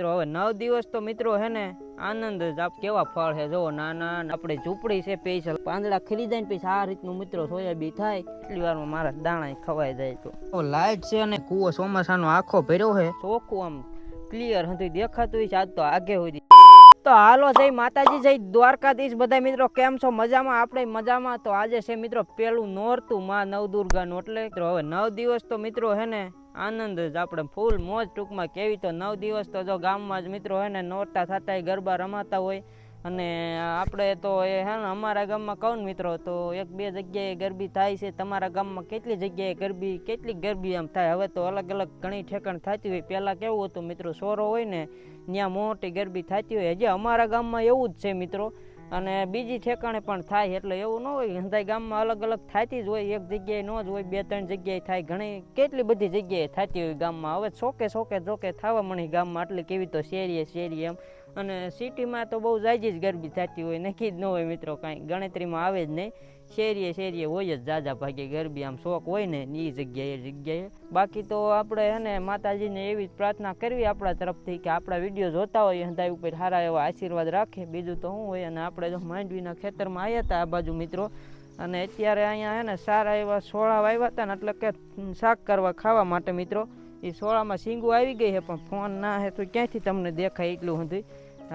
મિત્રો, હવે નવ દિવસ તો મિત્રો હે ને, આનંદ જ આપ કેવા ફળ છે જો નાના આપણે ઝૂંપડી છે, પૈસા, પાંદડા ખરીદાય ને પછી આ રીતનું મિત્રો સોયાબી થાય, એટલી વારમાં મારા દાણા ખવાઈ જાય તો. લાઈટ છે અને કુવો ચોમાસાનો આખો ભર્યો છે ચોખ્ખું આમ ક્લિયર હતું દેખાતું છે આજ તો આગે હોય તો હાલો જય માતાજી, જય દ્વારકાધીશ બધા મિત્રો, કેમ છો? મજામાં? આપણે મજામાં? તો આજે છે મિત્રો, પેલું નોરતું માં નવદુર્ગાનું, એટલે મિત્રો, હવે નવ દિવસ તો મિત્રો હે ને આનંદ જ આપણે. ફૂલ મોજ ટૂંકમાં કેવી તો નવ દિવસ તો જો ગામમાં જ મિત્રો હોય ને, નોરતા થતા ગરબા રમાતા હોય. અને આપણે તો એ હે ને, અમારા ગામમાં કહું મિત્રો, તો એક બે જગ્યાએ ગરબી થાય છે. તમારા ગામમાં કેટલી જગ્યાએ ગરબી, કેટલી ગરબી આમ થાય? હવે તો અલગ અલગ ઘણી ઠેકાણ થતી હોય. પહેલાં કેવું હતું મિત્રો, સોરો હોય ને ત્યાં મોટી ગરબી થતી હોય. હજી અમારા ગામમાં એવું જ છે મિત્રો. અને બીજી ઠેકાણે પણ થાય એટલે એવું ન હોય. હંધાઈ ગામમાં અલગ અલગ થતી જ હોય. એક જગ્યાએ ન જ હોય, બે ત્રણ જગ્યાએ થાય. ઘણી, કેટલી બધી જગ્યાએ થતી હોય ગામમાં. હવે શોકે શોકે જોકે થવા મળી ગામમાં આટલી કેવી તો શેરીએ શેરી એમ. અને સિટીમાં તો બહુ જાયજી જ ગરબી થતી હોય. નક્કી જ ન હોય મિત્રો કાંઈ. ગણતરીમાં આવે જ નહીં. શેરીએ શેરીએ હોય જ જાજા ભાગે ગરબી, આમ શોખ હોય ને એ જગ્યાએ જગ્યાએ. બાકી તો આપણે હે ને માતાજીને એવી જ પ્રાર્થના કરવી આપણા તરફથી કે આપણા વીડિયો જોતા હોય હંધાઈ ઉપર સારા એવા આશીર્વાદ રાખે. બીજું તો શું હોય અને આપણે જો માંડવીના ખેતરમાં આવ્યા હતા આ બાજુ મિત્રો, અને અત્યારે અહીંયા હે ને સારા એવા સોળા વાવ્યા હતા ને એટલે કે શાક કરવા ખાવા માટે મિત્રો એ સોળામાં શીંગું આવી ગઈ છે પણ ફોન ના હે તો ક્યાંથી તમને દેખાય એટલું હતું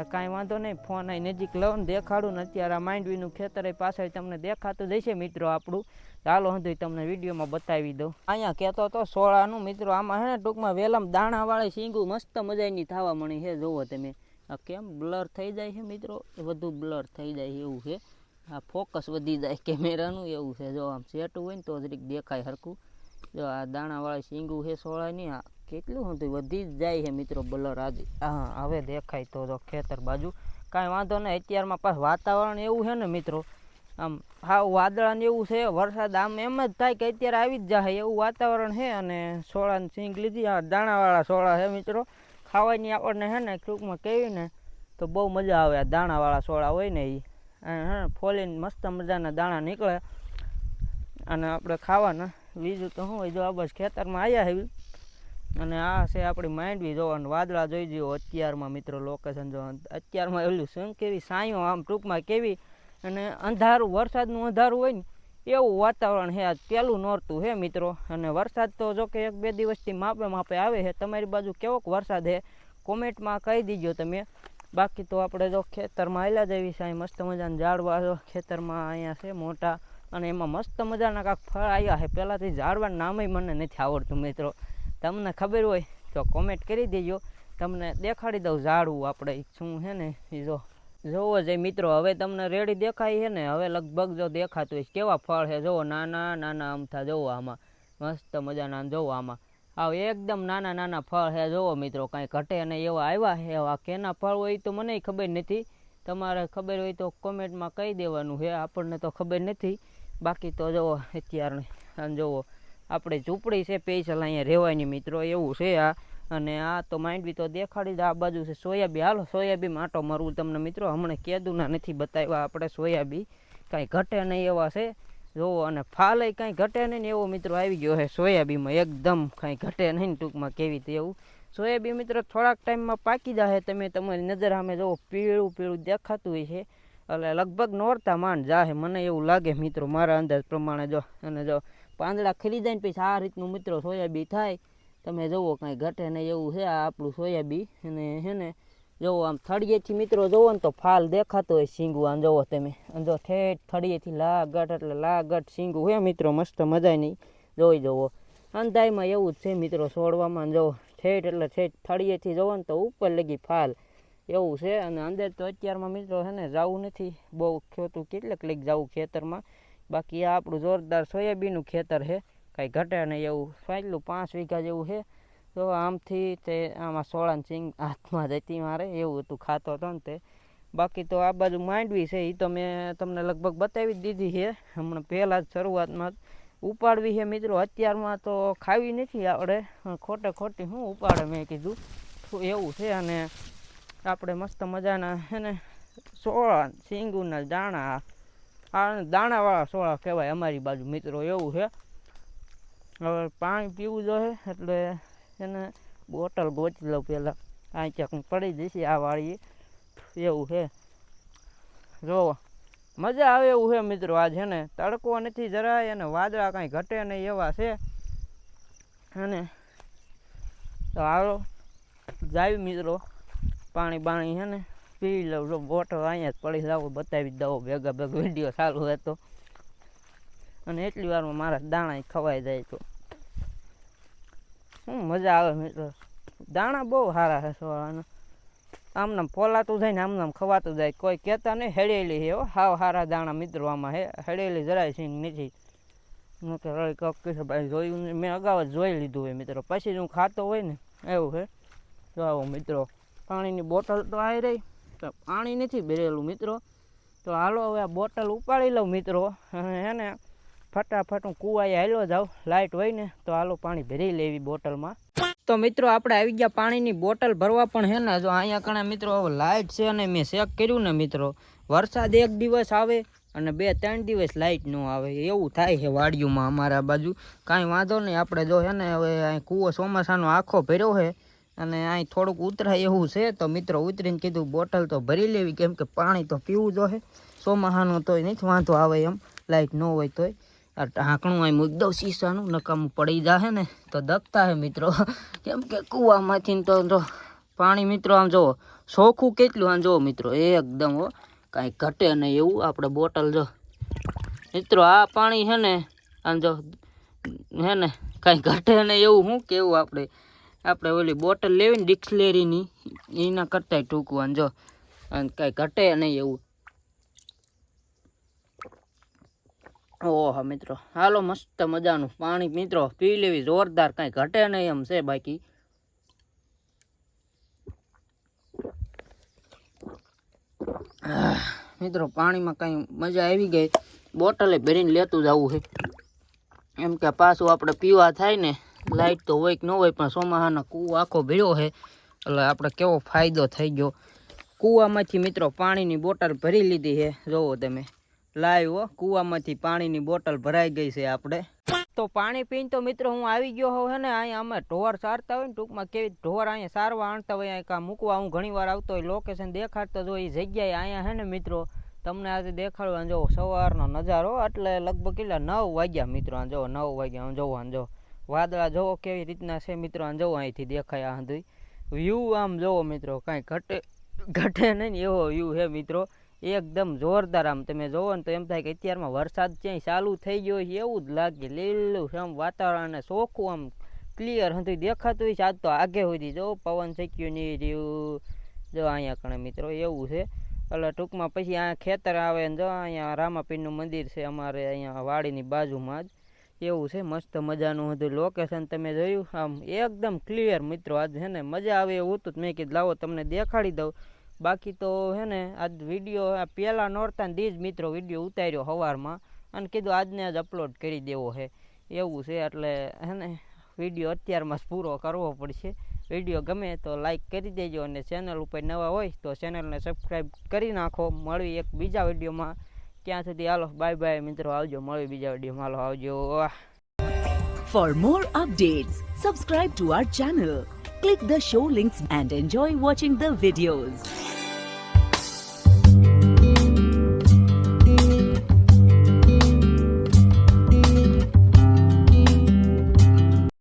કાંઈ વાંધો નહીં, ફોન અહીં નજીક લો ને દેખાડું ને અત્યારે આ માંડવીનું ખેતર પાછળ તમને દેખાતું જશે મિત્રો આપણું. ચાલો હું તમને વિડીયોમાં બતાવી દઉં. અહીંયા કહેતો તો સોળાનું, મિત્રો આમાં હે ને ટૂંકમાં વેલમ દાણાવાળી શીંગું મસ્ત મજાની થવા મળી છે, જુઓ તમે. આ કેમ બ્લર થઈ જાય છે મિત્રો? એ બધું બ્લર થઈ જાય એવું છે. આ ફોકસ વધી જાય કેમેરાનું એવું છે. જો આમ સેટ હોય ને તો જરીક દેખાય હરખું. જો આ દાણાવાળી શીંગું છે સોળાની, આ કેટલું હતું વધી જ જાય છે મિત્રો બ્લર આજે. હા, હવે દેખાય તો જો ખેતર બાજુ. કાંઈ વાંધો નહીં, અત્યારમાં પાછું વાતાવરણ એવું છે ને મિત્રો. આમ હા વાદળાને એવું છે, વરસાદ આમ એમ જ થાય કે અત્યારે આવી જ જાય એવું વાતાવરણ છે અને સોળાની સિંગ લીધી. આ દાણાવાળા સોળા છે મિત્રો. ખાવાની આપણને છે ને ટૂંકમાં કેવી ને, તો બહુ મજા આવે આ દાણાવાળા સોળા હોય ને એ હે ફોલીને મસ્ત મજાના દાણા નીકળે. અને આપણે ખાવાના. બીજું તો શું હોય, જો આ બસ ખેતરમાં આવ્યા છે અને આ છે આપણી માંડવી જોવાનું વાદળા જોઈ જુઓ અત્યારમાં મિત્રો લોકેશન જો અત્યારમાં એલું શું કેવી સાંયો આમ ટૂંકમાં કેવી, અને અંધારું, વરસાદનું અંધારું હોય ને, એવું વાતાવરણ છે આજ પહેલું નોરતું છે મિત્રો. અને વરસાદ તો જો કે એક બે દિવસથી માપે માપે આવે છે. તમારી બાજુ કેવોક વરસાદ છે? કોમેન્ટમાં કહી દીજો તમે. બાકી તો આપણે જો ખેતરમાં આવેલા જેવી છે મસ્ત મજાના ઝાડવા જો ખેતરમાં અહીંયા છે મોટા, અને એમાં મસ્ત મજાના કાંઈક ફળ આવ્યા છે. પહેલાંથી ઝાડવાનું નામય મને નથી આવડતું મિત્રો. તમને ખબર હોય તો કોમેન્ટ કરી દેજો. તમને દેખાડી દઉં ઝાડવું આપણે શું છે ને, એ જો, જોવો જઈ મિત્રો, હવે તમને રેડી દેખાય છે ને, હવે લગભગ જો દેખાતું હોય કેવા ફળ છે? જોવો, નાના નાના અમથા જોવો આમાં. મસ્ત મજાના જોવો આમાં. આવ એકદમ નાના નાના ફળ છે, જોવો મિત્રો, કાંઈ ઘટે નહીં એવા આવ્યા છે. એવા કેના ફળ હોય તો મને ખબર નથી. તમારે ખબર હોય તો કોમેન્ટમાં કહી દેવાનું છે, આપણને તો ખબર નથી. બાકી તો જુઓ અત્યારે આમ જુઓ આપણે ઝૂંપડી છે, સ્પેશિયલ અહીંયા રહેવાની મિત્રો, એવું છે આ. અને આ તો માંડવી તો દેખાડી દે, આ બાજુ છે સોયાબી. હાલો, સોયાબી માટો મારવું તમને મિત્રો, હમણાં કેદુના નથી બતાવ્યા આપણે સોયાબી. કાંઈ ઘટે નહીં એવા છે. જોવો અને ફાલય કાંઈ ઘટે નહીં એવો મિત્રો આવી ગયો છે સોયાબીમાં એકદમ કાંઈ ઘટે નહીં ને ટૂંકમાં કેવી રીતે એવું. સોયાબી મિત્રો થોડાક ટાઈમમાં પાકી જશે તમે તમારી નજર સામે જોવો પીળું પીળું દેખાતું હોય છે. એટલે લગભગ નોરતા માંડ જાહે, મને એવું લાગે મિત્રો મારા અંદાજ પ્રમાણે જો. અને જો પાંદડા ખીલી પછી આ રીતનું મિત્રો સોયાબી થાય. તમે જુઓ કાંઈ ઘટે નહીં એવું છે આ આપણું સોયાબી અને છે ને, જુઓ આમ થળિયેથી મિત્રો જુઓ ને તો ફાલ દેખાતો હોય શીંગું. આમ જુઓ તમે જો ઠેઠ થળિયેથી લાગટ એટલે લાગટ શીંગું. હે મિત્રો, મસ્ત મજા નહીં. જોઈ જુઓ. અંધાઈમાં એવું જ છે મિત્રો છોડવામાં જુઓ, ઠેઠ એટલે ઠેઠ થળિયેથી જુઓ ને તો ઉપર લગી ફાલ. એવું છે. અને અંદર તો અત્યારમાં મિત્રો છે ને જવું નથી. બહુ ખોટું કેટલેક લઈ જવું ખેતરમાં. બાકી આ આપણું જોરદાર સોયાબીનનું ખેતર છે. કાંઈ ઘટે નહીં એવું. ફાટલું પાંચ વીઘા જેવું છે. તો આમથી તે આમાં સોળાન સિંગ હાથમાં જતી મારે. એવું હતું ખાતો હતો ને તે. બાકી તો આ બાજુ માંડવી છે. એ તો મેં તમને લગભગ બતાવી જ દીધી છે. હમણાં પહેલાં જ શરૂઆતમાં ઉપાડવી છે મિત્રો. અત્યારમાં તો ખાવી નથી આપણે ખોટે ખોટી હું ઉપાડે મેં કીધું. એવું છે અને આપણે મસ્ત મજાના છે ને સોળા સિંગુના દાણા આ દાણાવાળા સોળા કહેવાય અમારી બાજુ મિત્રો, એવું છે. હવે પાણી પીવું જોઈએ એટલે એને બોટલ ગોચી લઉં પહેલાં. આ ક્યાંક પડી જશે આ વાળી એવું છે. જો, મજા આવે એવું છે મિત્રો આજ છે ને. તડકો નથી જરાય અને વાદળા કાંઈ ઘટે નહીં એવા છે. અને તો હારો જાય મિત્રો, પાણી બાણી છે ને. પી લઉં જો બોટલ અહીંયા જ પડી લાવું, બતાવી દઉં. ભેગા ભેગા વીડિયો ચાલુ હતો અને એટલી વારમાં મારા દાણા ખવાઈ જાય તો. શું મજા આવે મિત્રો. દાણા બહુ સારા છે સવારના આમ નામ ફોલાતું જાય ને આમ નામ ખવાતું જાય. કોઈ કહેતા નહીં હેડેલી છે હાવ સારા દાણા મિત્રો આમાં હે હેડેલી જરાય સિંગ નથી. કે રળી કપ કહીશ ભાઈ જોયું. મેં અગાઉ જ જોઈ લીધું હોય મિત્રો. પછી હું ખાતો હોય ને, એવું છે. જો આવો મિત્રો, પાણીની બોટલ તો આવી રહી. તો પાણી નથી ભરેલું મિત્રો. તો હાલો હવે આ બોટલ ઉપાડી લઉં મિત્રો. હે ને ફટાફટ હું કૂવાએ હાલો જાઉં લાઇટ હોય ને તો હાલો પાણી ભરી લેવી બોટલમાં. તો મિત્રો આપણે આવી ગયા પાણીની બોટલ ભરવા પણ હે ને જો અહીંયા કણે મિત્રો લાઇટ છે અને મેં ચેક કર્યું ને મિત્રો. વરસાદ એક દિવસ આવે અને બે ત્રણ દિવસ લાઇટ ન આવે. એવું થાય છે વાડીઓમાં અમારા બાજુ. કાંઈ વાંધો નહીં. આપણે જો હે ને હવે કૂવો ચોમાસાનો આખો ભર્યો છે. અને અહીં થોડુંક ઉતરાય એવું છે, તો મિત્રો ઉતરીને કીધું, બોટલ તો ભરી લેવી, કેમ કે પાણી તો પીવું જોઈએ ચોમાસાનું તોય નથી વાંધો આવે એમ લાઇટ ન હોય તોય. આ ઢાંકણું અહીં મૂકી દઉં શીશાનું, નકામું પડી જાહે ને, તો દગતા હે મિત્રો. કેમ કે કૂવામાંથી તો પાણી મિત્રો, આમ જુઓ ચોખ્ખું કેટલું, આમ જુઓ મિત્રો, એકદમ હો, કાંઈ ઘટે નહીં એવું આપણે બોટલ જો. મિત્રો, આ પાણી છે ને, આમ જો, હે ને, કાંઈ ઘટે નહીં એવું શું કેવું આપણે આપણે ઓલી બોટલ લેવી ને ડિક્સલેરીની એના કરતાંય ટૂંકવાનું જો, અને કાંઈ ઘટે નહીં એવું. ઓહો મિત્રો, હાલો મસ્ત મજાનું પાણી મિત્રો, પી લેવી, જોરદાર કાંઈ ઘટે નહીં એમ છે બાકી. મિત્રો, પાણીમાં કાંઈ મજા આવી ગઈ. બોટલે ભરીને લેતું જવું છે. એમ કે પાછું આપણે પીવા થાય ને લાઇટ તો હોય કે ન હોય, પણ ચોમાસાનો કૂવો આખો ભર્યો છે. એટલે આપણે કેવો ફાયદો થઈ ગયો. કૂવામાંથી મિત્રો પાણીની બોટલ ભરી લીધી છે. જોવો તમે. લાઈવ હો. કૂવામાંથી પાણીની બોટલ ભરાઈ ગઈ છે આપણે. તો પાણી પીને તો મિત્રો હું આવી ગયો હોઉં હે ને, અહીંયા અમે ઢોર સારતા હોય ને, ટૂંકમાં કેવી ઢોર અહીંયા સારવા આણતા હોય, અહીંયા મૂકવા હું ઘણી વાર આવતો હોય લોકેશન દેખાડતો જ હોય, એ જગ્યાએ અહીંયા હે ને મિત્રો, તમને આજે દેખાડવા જો સવારનો નજારો એટલે લગભગ કેટલા નવ વાગ્યા મિત્રો જો નવ વાગ્યા જોવો જો વાદળા જોવો કેવી રીતના છે મિત્રો? આમ જોવો અહીંથી દેખાય આ સુધી વ્યૂ આમ જોવો મિત્રો, કાંઈ ઘટે ઘટે નહીં એવો વ્યૂ હે મિત્રો. એકદમ જોરદાર આમ તમે જોવો ને તો એમ થાય કે અત્યારમાં વરસાદ ક્યાંય ચાલુ થઈ ગયો છે એવું જ લાગે. લીલું આમ વાતાવરણ ચોખ્ખું આમ ક્લિયર હતું દેખાતું હોય આજ તો આગે સુધી જો પવન શક્યું નહીં રહ્યું. જો અહીંયા કણે મિત્રો એવું છે. એટલે ટૂંકમાં પછી આ ખેતર આવે ને જો અહીંયા રામાપીરનું મંદિર છે અમારે અહીંયા વાડીની બાજુમાં જ. એવું છે, મસ્ત મજાનું હતું લોકેશન તમે જોયું. આમ એકદમ ક્લિયર મિત્રો, આજ છે ને મજા આવે એવું હતું મેં કીધું, લાવો તમને દેખાડી દઉં. બાકી તો હે ને, આજ વીડિયો આ પહેલાં નોરતા દી જ મિત્રો વીડિયો ઉતાર્યો સવારમાં અને કીધું આજને આજ અપલોડ કરી દેવો છે એવું છે, એટલે હે ને વીડિયો અત્યારમાં જ પૂરો કરવો પડશે. વીડિયો ગમે તો લાઈક કરી દેજો અને ચેનલ ઉપર નવા હોય તો ચેનલને સબસ્ક્રાઈબ કરી નાખો. મળવી એક બીજા વિડીયોમાં ત્યાં સુધી હાલો બાય બાય મિત્રો આવજો મળવી બીજા વિડીયોમાં હાલો આવજો For more updates, subscribe to our channel, click the show links and enjoy watching the videos.